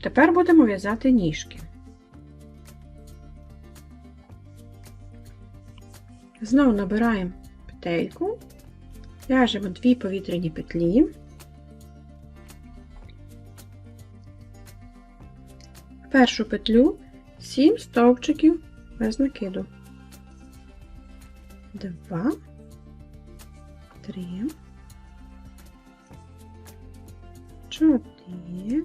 Тепер будемо в'язати ніжки. Знову набираємо петельку, в'яжемо дві повітряні петлі. Першу петлю 7 стовпчиків без накиду. 2, 3, 4,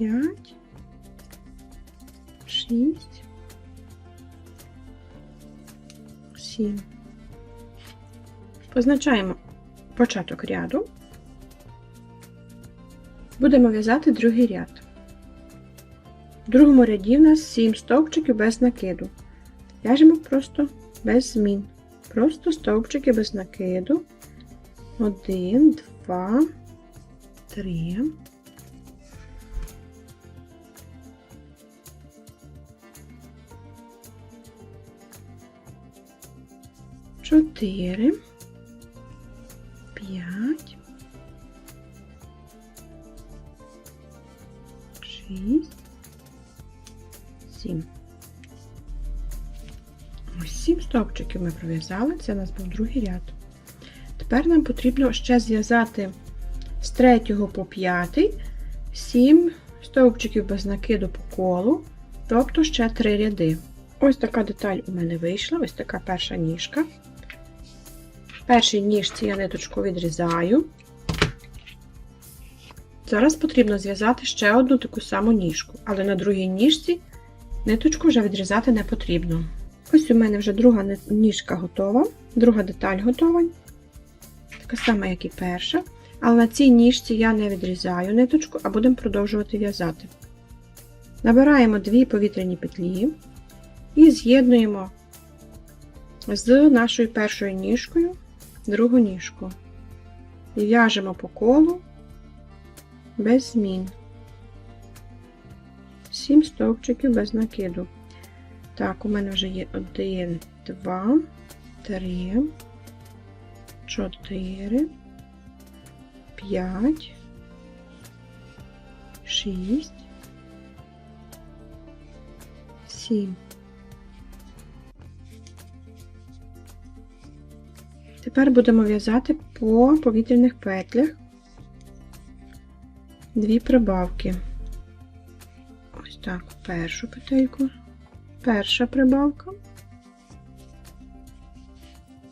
5, 6, 7. Позначаємо початок ряду. Будемо в'язати другий ряд. В другому ряді в нас 7 стовпчиків без накиду. В'яжемо просто без змін. Просто стовпчики без накиду. 1, 2, 3. Чотири, п'ять, шість, сім. Ось сім стовпчиків ми пров'язали, це у нас був другий ряд. Тепер нам потрібно ще зв'язати з 3 по 5 7 стовпчиків без накиду по колу, тобто ще 3 ряди. Ось така деталь у мене вийшла, ось така перша ніжка. Першій ніжці я ниточку відрізаю. Зараз потрібно зв'язати ще одну таку саму ніжку, але на другій ніжці ниточку вже відрізати не потрібно. Ось у мене вже друга ніжка готова, друга деталь готова. Така сама, як і перша. Але на цій ніжці я не відрізаю ниточку, а будемо продовжувати в'язати. Набираємо дві повітряні петлі і з'єднуємо з нашою першою ніжкою другу ніжку. І в'яжемо по колу без змін. 7 стовпчиків без накиду. Так, у мене вже є 1, 2, 3, 4, 5, 6, 7. Тепер будемо в'язати по повітряних петлях дві прибавки. Ось так, першу петельку, перша прибавка,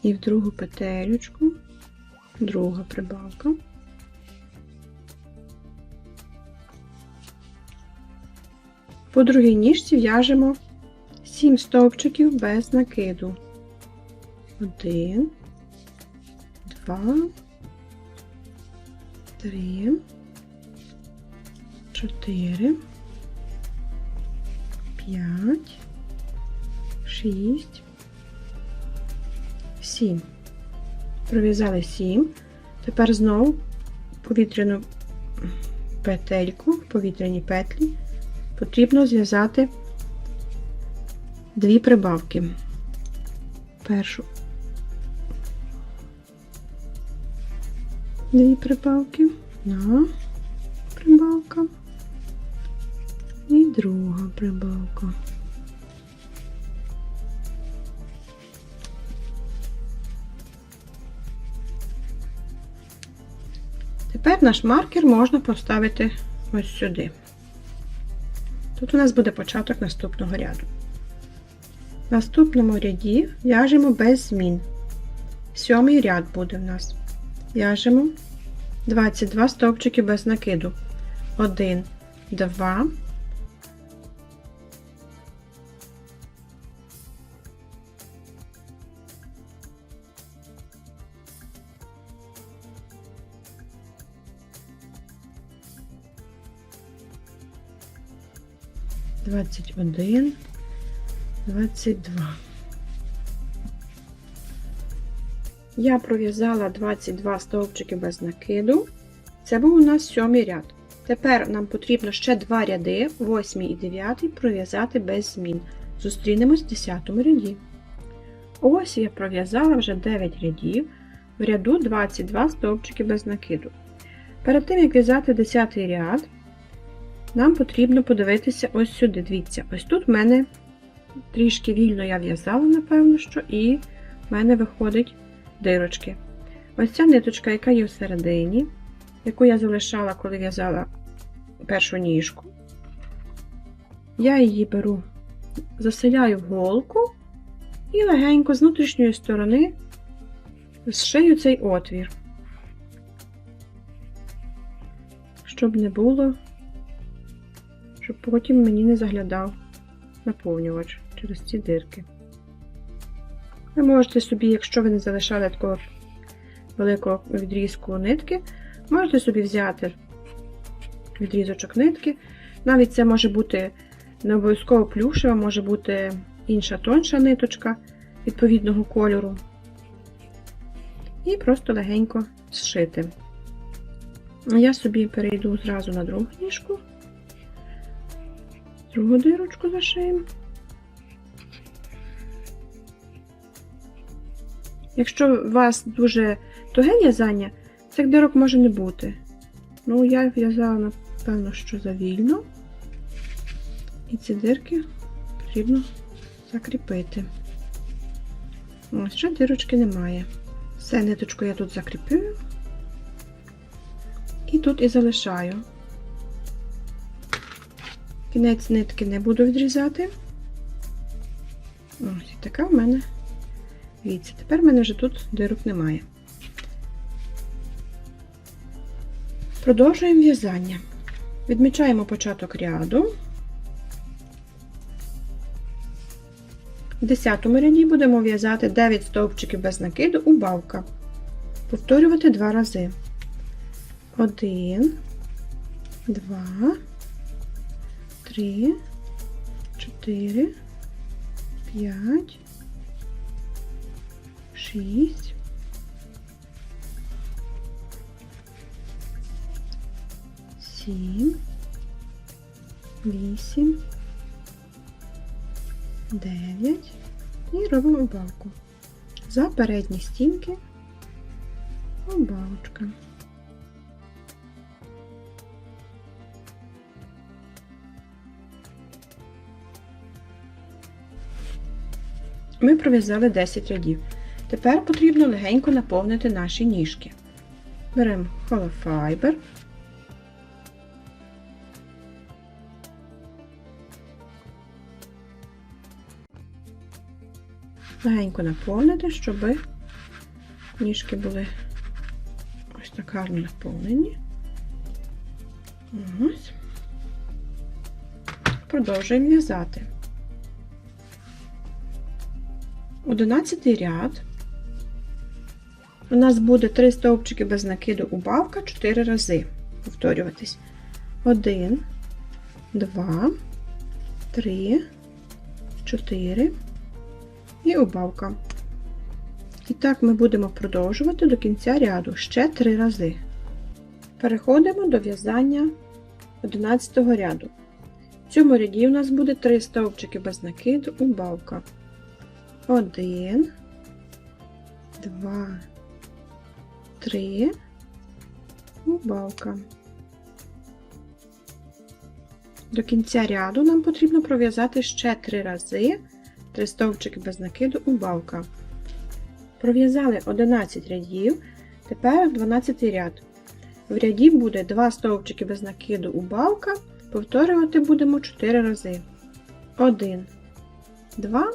і в другу петелючку, друга прибавка. По другій ніжці в'яжемо 7 стовпчиків без накиду. 1, 2, 3, 4, 5, 6, 7. Пров'язали 7. Тепер знову повітряну петельку, повітряні петлі потрібно зв'язати дві прибавки. Першу дві прибавки, на прибавка і друга прибавка. Тепер наш маркер можна поставити ось сюди. Тут у нас буде початок наступного ряду. В наступному ряді в'яжемо без змін. Сьомий ряд буде в нас в'яжемо 22 стовпчики без накиду. 1, 2, 21, 22. Я пров'язала 22 стовпчики без накиду. Це був у нас сьомий ряд. Тепер нам потрібно ще два ряди, 8 і 9, пров'язати без змін. Зустрінемось в 10 ряді. Ось я пров'язала вже 9 рядів, в ряду 22 стовпчики без накиду. Перед тим, як в'язати 10 ряд, нам потрібно подивитися ось сюди. Дивіться, ось тут в мене трішки вільно я в'язала, напевно, що, і в мене виходить дирочки. Ось ця ниточка, яка є всередині, яку я залишала, коли в'язала першу ніжку. Я її беру, заселяю в голку і легенько з внутрішньої сторони зшию цей отвір, щоб не було, щоб потім мені не заглядав наповнювач через ці дирки. Ви можете собі, якщо ви не залишали такого великого відрізку нитки, можете собі взяти відрізочок нитки. Навіть це може бути не обов'язково плюшева, може бути інша тонша ниточка відповідного кольору. І просто легенько зшити. Я собі перейду зразу на другу ніжку, другу дирочку зашиємо. Якщо у вас дуже туге в'язання, цих дирок може не бути. Ну, я в'язала, напевно, що завільно. І ці дирки потрібно закріпити. Ось ще дирочки немає. Все, ниточку я тут закріплюю. І тут і залишаю. Кінець нитки не буду відрізати. Ось і така в мене. Дивіться, тепер в мене вже тут дирок немає. Продовжуємо в'язання. Відмічаємо початок ряду. В 10 ряді будемо в'язати 9 стовпчиків без накиду убавка. Повторювати два рази. 1, 2, 3, 4, 5, 6, 7, 8, 9 і робимо убавку. За передні стінки убавочка. Ми пров'язали 10 рядів. Тепер потрібно легенько наповнити наші ніжки. Беремо холофайбер. Легенько наповнити, щоб ніжки були ось так гарно наповнені. Ось. Продовжуємо в'язати. 11 ряд. У нас буде 3 стовпчики без накиду убавка 4 рази. Повторюватись. 1, 2, 3, 4 і убавка. І так ми будемо продовжувати до кінця ряду ще 3 рази. Переходимо до в'язання 11 ряду. В цьому ряді у нас буде 3 стовпчики без накиду убавка. 1, 2, 3, убавка. До кінця ряду нам потрібно пров'язати ще 3 рази 3 стовпчики без накиду убавка. Пров'язали 11 рядів, тепер 12 ряд. В ряді буде 2 стовпчики без накиду убавка, повторювати будемо 4 рази. 1, 2,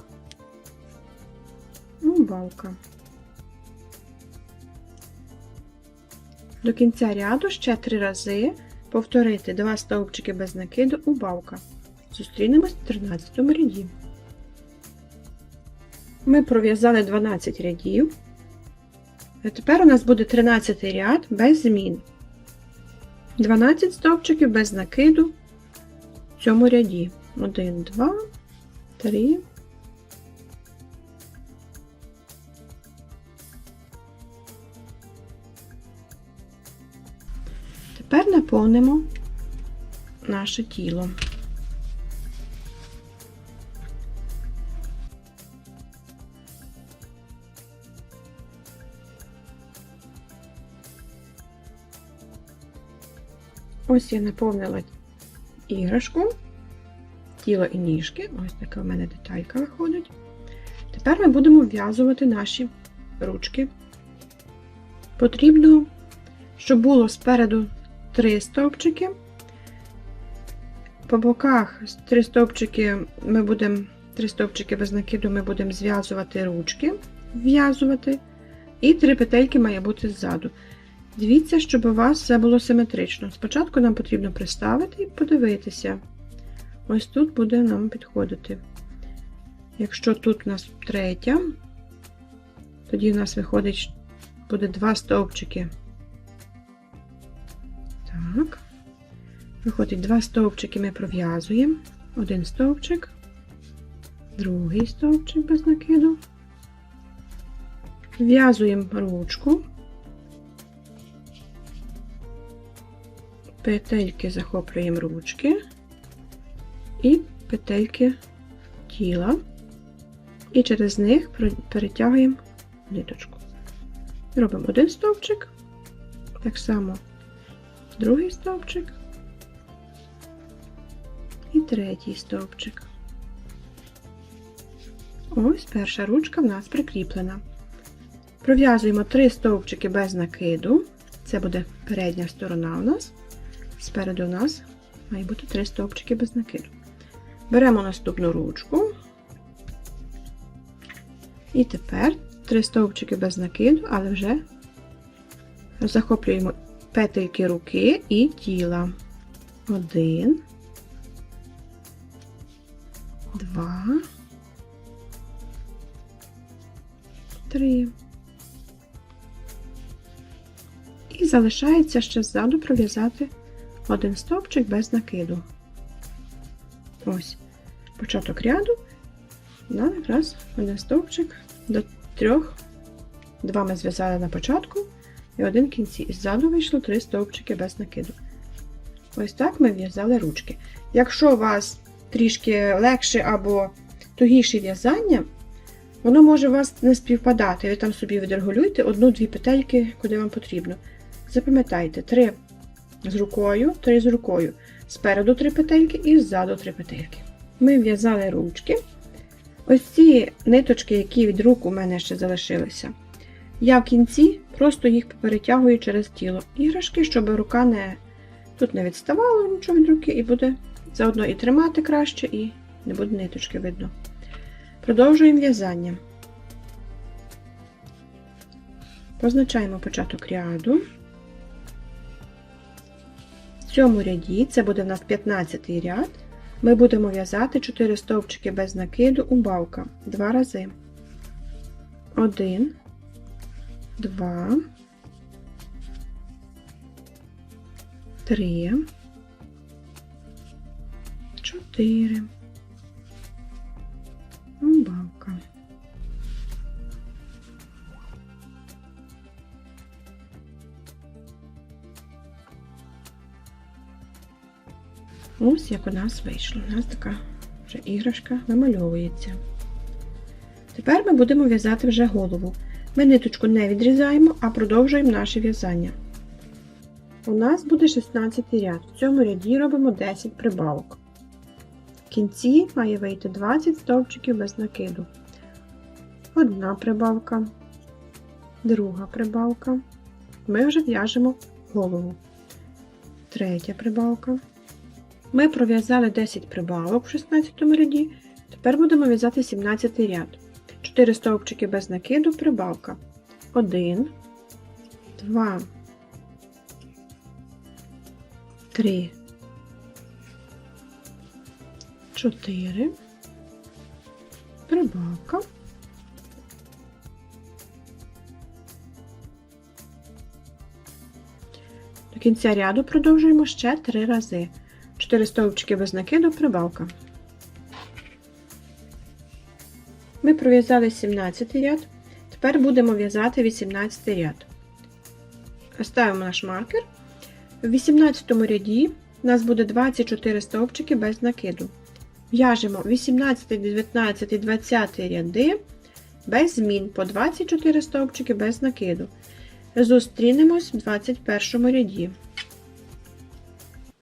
убавка. До кінця ряду ще 3 рази повторити 2 стовпчики без накиду убавка. Зустрінемось в 13 ряді. Ми пров'язали 12 рядів. А тепер у нас буде 13 ряд без змін. 12 стовпчиків без накиду в цьому ряді. 1, 2, 3. Наповнимо наше тіло. Ось я наповнила іграшку, тіло і ніжки. Ось така в мене деталька виходить. Тепер ми будемо вв'язувати наші ручки. Потрібно, щоб було спереду три стовпчики. По боках три стовпчики ми будемо, три стовпчики без накиду ми будемо зв'язувати ручки, вв'язувати. І три петельки має бути ззаду. Дивіться, щоб у вас все було симетрично. Спочатку нам потрібно приставити і подивитися. Ось тут буде нам підходити. Якщо тут у нас третя, тоді у нас виходить, буде два стовпчики. Так. Виходить, два стовпчики ми пров'язуємо. Один стовпчик, другий стовпчик без накиду. В'язуємо ручку. Петельки захоплюємо ручки і петельки тіла. І через них перетягуємо ниточку. Робимо один стовпчик, так само другий стовпчик і третій стовпчик. Ось перша ручка в нас прикріплена. Пров'язуємо три стовпчики без накиду. Це буде передня сторона у нас. Спереду у нас має бути три стовпчики без накиду. Беремо наступну ручку. І тепер три стовпчики без накиду, але вже захоплюємо петельки руки і тіла. Один, два, три. І залишається ще ззаду пров'язати один стовпчик без накиду. Ось, початок ряду, да, якраз один стовпчик до трьох, два ми зв'язали на початку і один кінці. І ззаду вийшло три стовпчики без накиду. Ось так ми в'язали ручки. Якщо у вас трішки легше або тугіше в'язання, воно може у вас не співпадати. Ви там собі відрегулюєте одну-дві петельки, куди вам потрібно. Запам'ятайте, три з рукою, три з рукою. Спереду три петельки і ззаду три петельки. Ми в'язали ручки. Ось ці ниточки, які від рук у мене ще залишилися. Я в кінці просто їх перетягую через тіло іграшки, щоб рука не тут не відставала нічого від руки, і буде заодно і тримати краще, і не буде ниточки видно. Продовжуємо в'язання. Позначаємо початок ряду. В цьому ряді, це буде в нас 15 ряд, ми будемо в'язати 4 стовпчики без накиду убавка два рази. 1, 2, 3, 4, убавка. Ось як у нас вийшло. У нас така вже іграшка намальовується. Тепер ми будемо в'язати вже голову. Ми ниточку не відрізаємо, а продовжуємо наше в'язання. У нас буде 16 ряд. В цьому ряді робимо 10 прибавок. В кінці має вийти 20 стовпчиків без накиду. Одна прибавка, друга прибавка. Ми вже в'яжемо голову. Третя прибавка. Ми пров'язали 10 прибавок в 16 ряді, тепер будемо в'язати 17 ряд. 4 стовпчики без накиду, прибавка. 1, 2, 3, 4, прибавка. До кінця ряду продовжуємо ще 3 рази. 4 стовпчики без накиду, прибавка. Ми пров'язали 17 ряд, тепер будемо в'язати 18 ряд. Ставимо наш маркер. В 18 ряді у нас буде 24 стовпчики без накиду. В'яжемо 18, 19, 20 ряди без змін по 24 стовпчики без накиду. Зустрінемось в 21 ряді.